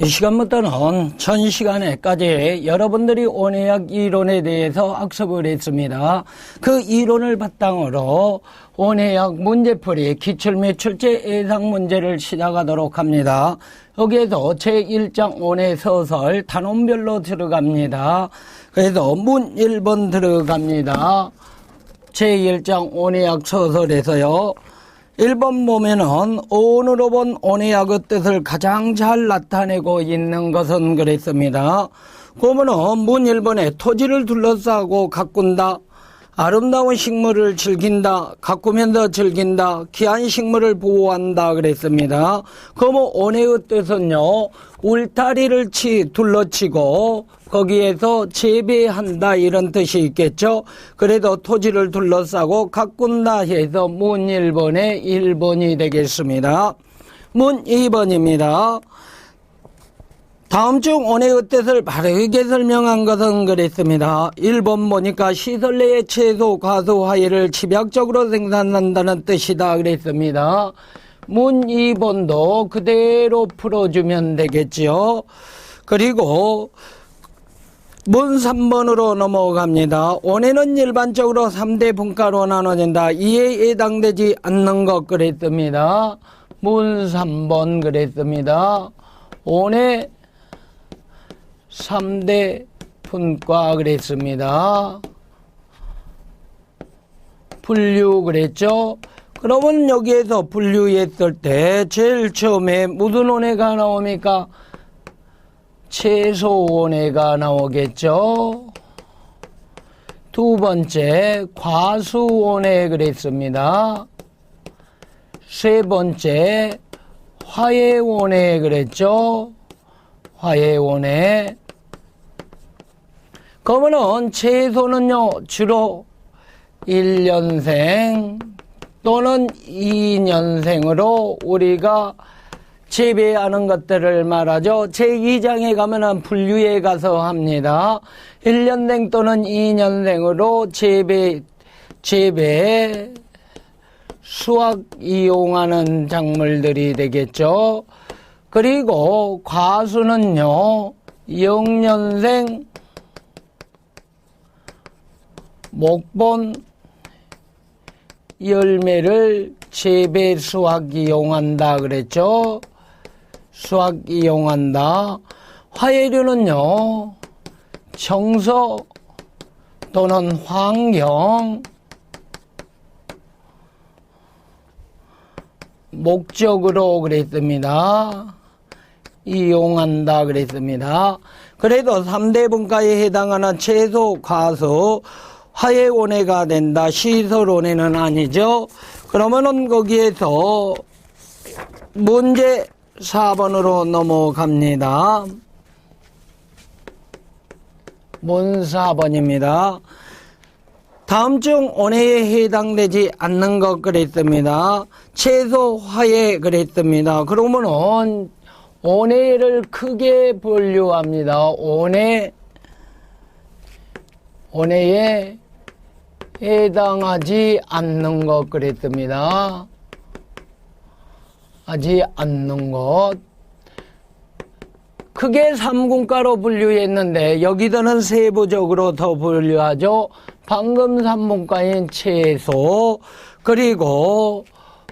이 시간부터는 전 시간에까지 여러분들이 원해약 이론에 대해서 학습을 했습니다. 그 이론을 바탕으로 원해약 문제풀이 기출 및 출제 예상 문제를 시작하도록 합니다. 여기에서 제1장 원해 서설 단원별로 들어갑니다. 그래서 문 1번 들어갑니다. 제1장 원해약 서설에서요. 1번 보면은 오늘로 본 온의학의 뜻을 가장 잘 나타내고 있는 것은 그랬습니다. 그러면은 문 1번에 토지를 둘러싸고 가꾼다. 아름다운 식물을 즐긴다. 가꾸면서 즐긴다. 귀한 식물을 보호한다. 그랬습니다. 그러면 온해의 뜻은요. 울타리를 치, 둘러치고 거기에서 재배한다 이런 뜻이 있겠죠. 그래도 토지를 둘러싸고 가꾼다 해서 문 1번에 1번이 되겠습니다. 문 2번입니다. 다음 중 온해의 뜻을 바르게 설명한 것은 그랬습니다. 1번 보니까 시설 내의 채소, 과수, 화해를 집약적으로 생산한다는 뜻이다 그랬습니다. 문 2번도 그대로 풀어주면 되겠지요. 그리고 문 3번으로 넘어갑니다. 온해는 일반적으로 3대 분과로 나눠진다. 이에 해당되지 않는 것 그랬습니다. 문 3번 그랬습니다. 온해 3대 분과 그랬습니다. 분류 그랬죠? 그러면 여기에서 분류했을 때 제일 처음에 무슨 원해가 나옵니까? 채소 원해가 나오겠죠? 두 번째 과수 원해 그랬습니다. 세 번째 화해 원해 그랬죠? 화해 원해 그러면은 채소는요, 주로 1년생 또는 2년생으로 우리가 재배하는 것들을 말하죠. 제2장에 가면은 분류에 가서 합니다. 1년생 또는 2년생으로 재배, 재배, 수확 이용하는 작물들이 되겠죠. 그리고 과수는요, 0년생, 목본 열매를 재배 수확 이용한다 그랬죠. 수확 이용한다. 화해류는요. 청소 또는 환경 목적으로 그랬습니다. 이용한다 그랬습니다. 그래도 3대 분과에 해당하는 채소, 과수, 화해원해가 된다. 시설원해는 아니죠. 그러면은 거기에서 문제 4번으로 넘어갑니다. 문 4번입니다. 다음 중 원해에 해당되지 않는 것 그랬습니다. 최소 화해 그랬습니다. 그러면은 원해를 크게 분류합니다. 원해 원해에 해당하지 않는 것 그랬습니다. 하지 않는 것. 크게 3군가로 분류했는데 여기서는 세부적으로 더 분류하죠. 방금 3분과인 채소 그리고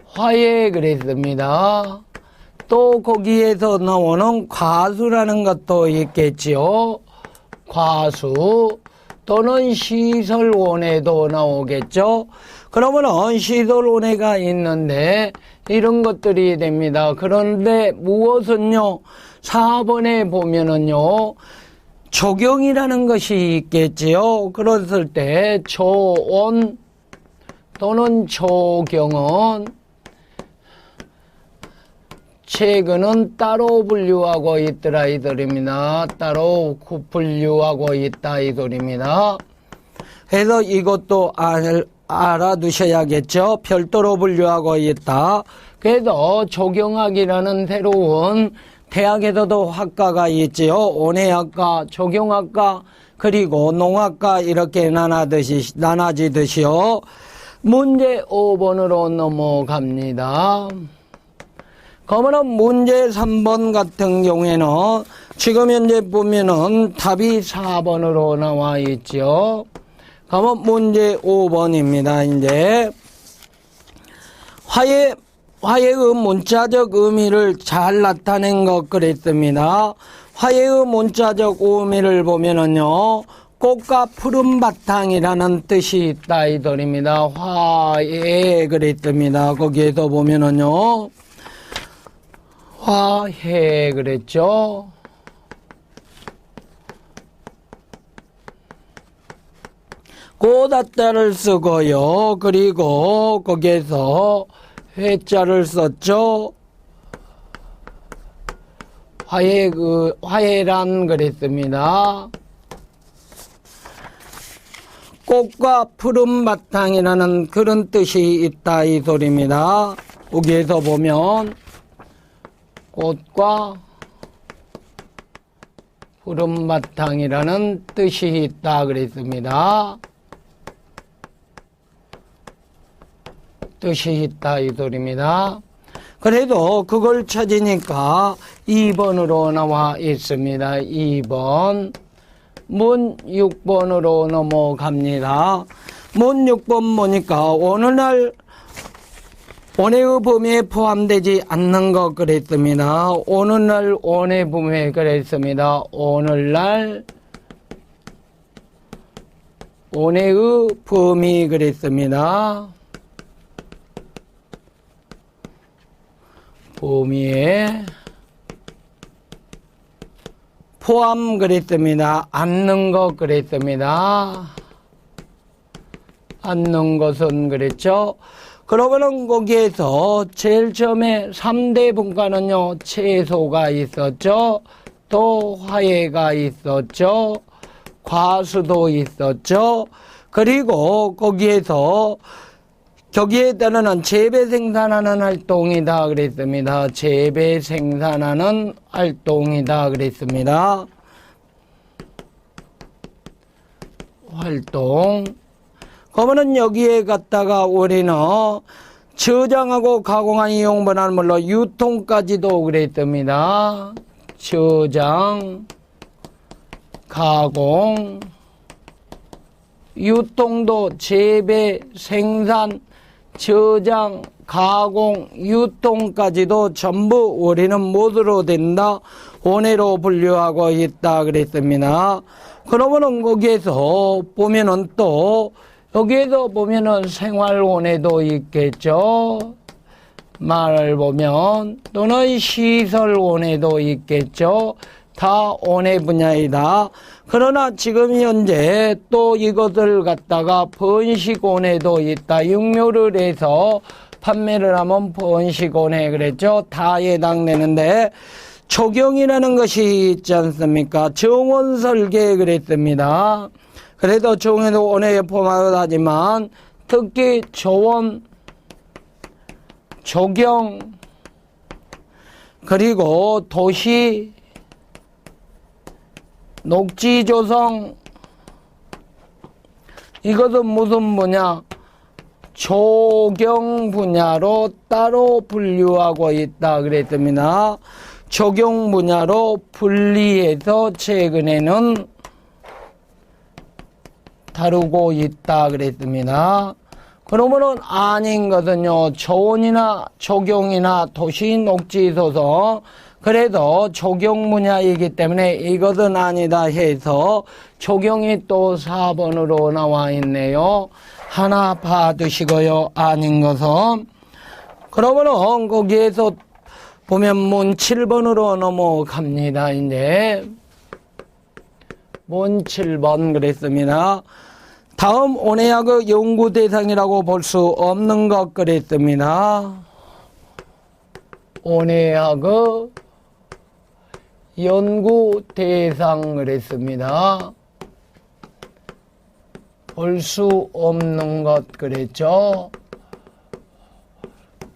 화해 그랬습니다. 또 거기에서 나오는 과수라는 것도 있겠지요. 과수 또는 시설원에도 나오겠죠. 그러면은 시설원에가 있는데 이런 것들이 됩니다. 그런데 무엇은요? 4번에 보면은요. 적용이라는 것이 있겠지요. 그랬을 때 조온 또는 조경은 최근은 따로 분류하고 있더라 이들입니다. 따로 분류하고 있다 이들입니다. 그래서 이것도 알, 알아두셔야겠죠. 별도로 분류하고 있다. 그래서 조경학이라는 새로운 대학에서도 학과가 있지요. 온해학과, 조경학과, 그리고 농학과 이렇게 나눠듯이, 나눠지듯이요. 문제 5번으로 넘어갑니다. 그러면 문제 3번 같은 경우에는 지금 현재 보면은 답이 4번으로 나와 있죠. 그러면 문제 5번입니다. 이제 화해 화해의 문자적 의미를 잘 나타낸 것 그랬습니다. 화해의 문자적 의미를 보면은요. 꽃과 푸른 바탕이라는 뜻이 있다 이들입니다. 화해 그랬습니다. 거기에서 보면은요. 화해 그랬죠. 고다자를 쓰고요. 그리고 거기에서 회자를 썼죠. 화해 그 화해란 그랬습니다. 꽃과 푸른 바탕이라는 그런 뜻이 있다 이 소리입니다. 여기에서 보면 꽃과 푸른 바탕이라는 뜻이 있다 그랬습니다. 뜻이 있다 이 소리입니다. 그래도 그걸 찾으니까 2번으로 나와 있습니다. 2번. 문 6번으로 넘어갑니다. 문 6번 보니까 오늘날 원해의 범위에 포함되지 않는 것 그랬습니다. 오늘날 원해 범위에 그랬습니다. 오늘날 원해의 범위 그랬습니다. 범위에 포함 그랬습니다. 않는 것 그랬습니다. 않는 것은 그랬죠. 그러고는 거기에서 제일 처음에 3대 분과는요, 채소가 있었죠. 또 화해가 있었죠. 과수도 있었죠. 그리고 거기에서 거기에 따르는 재배 생산하는 활동이다 그랬습니다. 재배 생산하는 활동이다 그랬습니다. 활동. 그러면은 여기에 갖다가 우리는 저장하고 가공한 이용분할 물론 유통까지도 그랬습니다. 저장, 가공, 유통도 재배, 생산, 저장, 가공, 유통까지도 전부 우리는 모두로 된다. 원해로 분류하고 있다 그랬습니다. 그러면은 거기에서 보면은 또 여기에서 보면은 생활원에도 있겠죠. 말을 보면 또는 시설원에도 있겠죠. 다 원의 분야이다. 그러나 지금 현재 또 이것을 갖다가 번식원에도 있다. 육묘를 해서 판매를 하면 번식원에 그랬죠. 다 해당되는데 조경이라는 것이 있지 않습니까? 정원 설계 그랬습니다. 그래도 정원에도 원에 포함하지만 특히 조원, 조경, 그리고 도시, 녹지 조성 이것은 무슨 분야? 조경 분야로 따로 분류하고 있다 그랬습니다. 조경 분야로 분리해서 최근에는 다루고 있다 그랬습니다. 그러면은 아닌 것은요, 조원이나 조경이나 도시 녹지 소송 그래도 조경 분야이기 때문에 이것은 아니다 해서 조경이 또 4번으로 나와 있네요. 하나 봐두시고요. 아닌 것은. 그러면은 거기에서 보면 문 7번으로 넘어갑니다. 이제 문 7번 그랬습니다. 다음 온해학의 연구 대상이라고 볼 수 없는 것 그랬습니다. 온해학의 연구 대상을 했습니다. 볼 수 없는 것 그랬죠.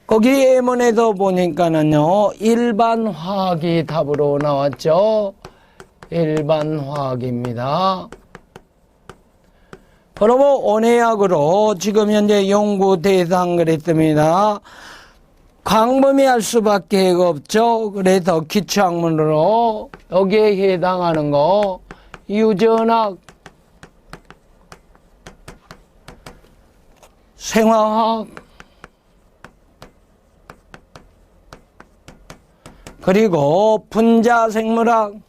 거기 예문에도 보니까는요, 일반 화학이 답으로 나왔죠. 일반 화학입니다. 그러면 온해학으로 지금 현재 연구 대상 그랬습니다. 광범위할 수밖에 없죠. 그래서 기초학문으로 여기에 해당하는 거 유전학, 생화학, 그리고 분자생물학,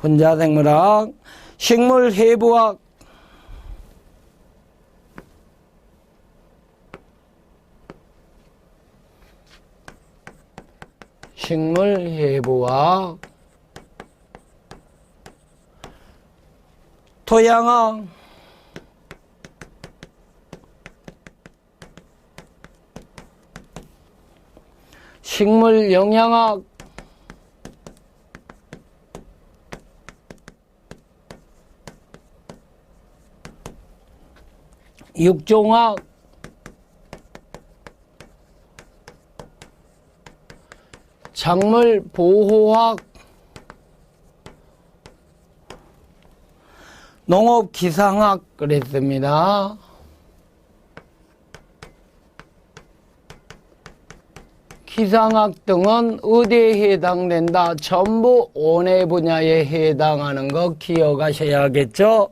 분자생물학, 식물해부학, 식물해부학, 토양학, 식물영양학, 육종학, 작물 보호학, 농업 기상학 그랬습니다. 기상학 등은 의대에 해당된다. 전부 원해 분야에 해당하는 거 기억하셔야겠죠.